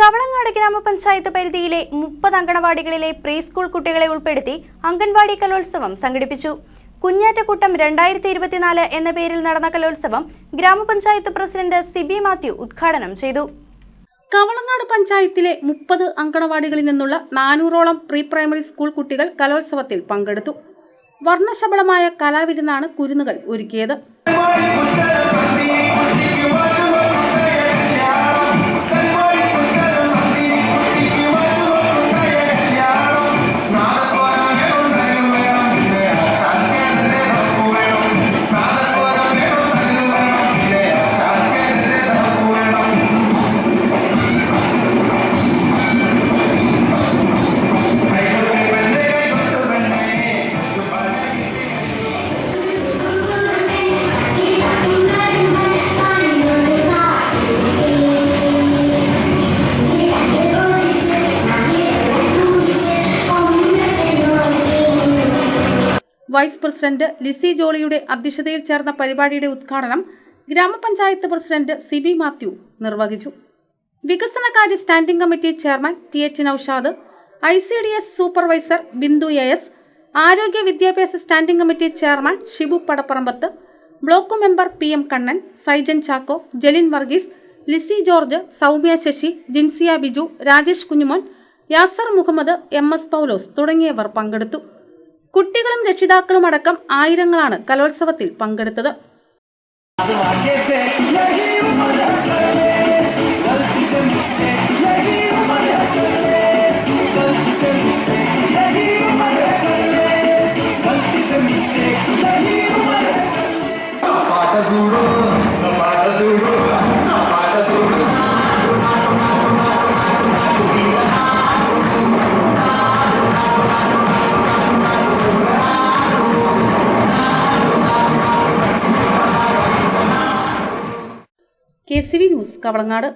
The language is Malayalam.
കവളങ്ങാട് ഗ്രാമപഞ്ചായത്ത് പരിധിയിലെ മുപ്പത് അങ്കണവാടികളിലെ പ്രീ സ്കൂൾ കുട്ടികളെ ഉൾപ്പെടുത്തി അംഗൻവാടി കലോത്സവം സംഘടിപ്പിച്ചു. കുഞ്ഞാറ്റക്കൂട്ടം രണ്ടായിരത്തി ഇരുപത്തിനാല് എന്ന പേരിൽ നടന്ന കലോത്സവം ഗ്രാമപഞ്ചായത്ത് പ്രസിഡന്റ് സിബി മാത്യു ഉദ്ഘാടനം ചെയ്തു. കവളങ്ങാട് പഞ്ചായത്തിലെ മുപ്പത് അങ്കണവാടികളിൽ നിന്നുള്ള നാനൂറോളം പ്രീ പ്രൈമറി സ്കൂൾ കുട്ടികൾ കലോത്സവത്തിൽ പങ്കെടുത്തു. വർണശബളമായ കലാവിരുന്നാണ് കുരുന്നുകൾ ഒരുക്കിയത്. വൈസ് പ്രസിഡന്റ് ലിസി ജോളിയുടെ അധ്യക്ഷതയിൽ ചേർന്ന പരിപാടിയുടെ ഉദ്ഘാടനം ഗ്രാമപഞ്ചായത്ത് പ്രസിഡന്റ് സി ബി മാത്യു നിർവഹിച്ചു. വികസനകാര്യ standing committee chairman T H Noushad I C D S supervisor Bindu A S ആരോഗ്യ വിദ്യാഭ്യാസ standing committee chairman Shibu Padapparambath block member P M Kannan Saijan Chacko Jalin Varghese Lissy George Soumya Sasi Jinsiya Biju Rajesh Kunjumon Yasar Muhammad M S Paulose തുടങ്ങിയവർ പങ്കെടുത്തു. കുട്ടികളും രക്ഷിതാക്കളും അടക്കം ആയിരങ്ങളാണ് കലോത്സവത്തിൽ പങ്കെടുത്തത്. K C V news Kavalangad